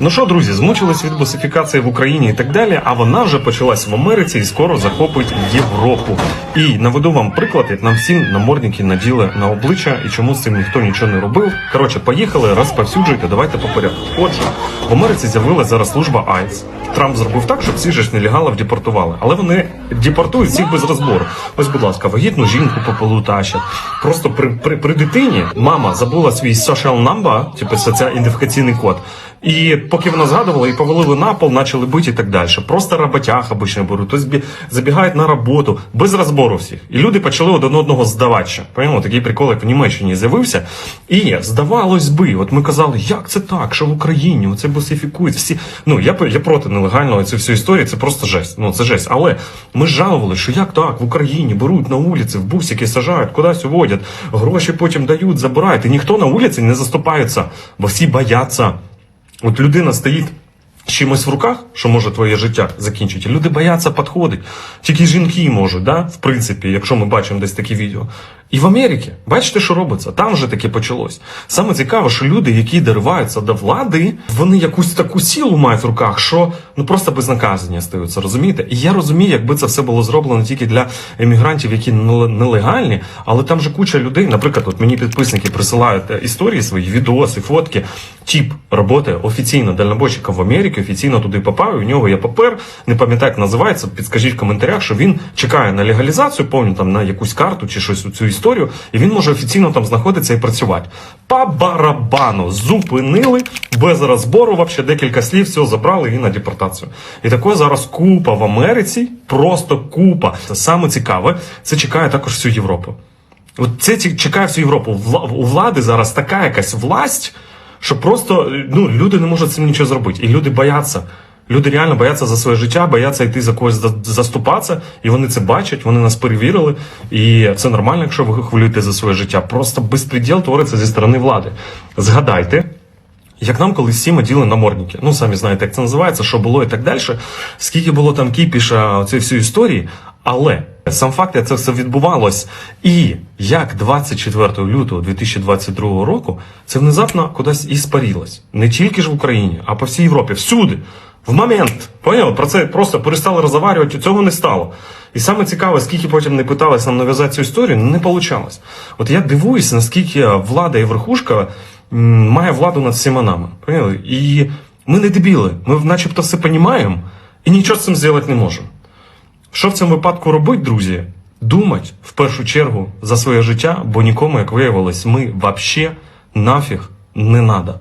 Ну що, друзі, змучились від босифікації в Україні і так далі, а вона вже почалась в Америці і скоро захопить Європу. І наведу вам приклад, як нам всім намордники наділи на обличчя і чому з цим ніхто нічого не робив. Коротше, поїхали, розповсюджуйте, давайте по порядку. Отже, в Америці з'явилася зараз служба АЙЦ. Трамп зробив так, щоб всі ж нелегалів депортували. Але вони депортують всіх без розбору. Ось, будь ласка, вагітну жінку по полу тащать. Просто при, при, при дитині мама забула свій social number, типу це ідентифікаційний код. І поки вона згадувала, і повалили на пол, почали бити і так далі. Просто роботяг обично беруть, тобто забігають на роботу, без розбору всіх. І люди почали один одного здавати. Поняли? Такий прикол, як в Німеччині з'явився. І здавалось би, от ми казали, як це так, що в Україні оце босифікують всі. Ну я я проти нелегального цієї всієї історії, це просто жесть. Ну це жесть. Але ми жалували, що як так в Україні беруть на вулиці, в бусики сажають, кудись уводять, гроші потім дають, забирають. І ніхто на вулиці не заступається, бо всі бояться. От людина стоїть чимось в руках, що може твоє життя закінчити. Люди бояться підходити. Тільки жінки можуть, да? в принципі, якщо ми бачимо десь такі відео. І в Америці, бачите, що робиться? Там вже таке почалось. Саме цікаво, що люди, які дориваються до влади, вони якусь таку силу мають в руках, що ну просто безнаказані стаються, розумієте? І я розумію, якби це все було зроблено тільки для емігрантів, які нелегальні, але там же куча людей, наприклад, от мені підписники присилають е, історії свої, відоси, фотки. Тіп роботи офіційно дальнобойщиком в Америці, офіційно туди попав, і у нього є папер, не пам'ятаю, як називається, підскажіть в коментарях, що він чекає на легалізацію, повню там на якусь карту чи щось у цю історію, і він може офіційно там знаходитися і працювати. По барабану зупинили без розбору, вообще декілька слів, все забрали і на депортацію. І такої зараз купа в Америці, просто купа. Це саме цікаве, це чекає також всю Європу. От це чекає всю Європу. У влади зараз така якась власть, що просто ну, люди не можуть цим нічого зробити. І люди бояться. Люди реально бояться за своє життя, бояться йти за когось за- заступатися, і вони це бачать, вони нас перевірили. І це нормально, якщо ви хвилюєте за своє життя. Просто безпреділ твориться зі сторони влади. Згадайте, як нам колись всі моділи намордники. Ну, самі знаєте, як це називається, що було і так далі. Скільки було там кіпіша цієї всієї історії, але сам факт, як це все відбувалось, і як 24 лютого 2022 року це внезапно кудись і спарілось. Не тільки ж в Україні, а по всій Європі, всюди. В момент, поняли? Про це просто перестали розговорювати, цього не стало. І саме цікаве, скільки потім не питались нам нав'язати цю історію, не вийшло. От я дивуюся, наскільки влада і верхушка має владу над всіма нами. Поняли? І ми не дебіли, ми начебто все розуміємо і нічого з цим зробити не можемо. Що в цьому випадку робити, друзі? Думать в першу чергу за своє життя, бо нікому, як виявилось, ми вообще нафіг не надо.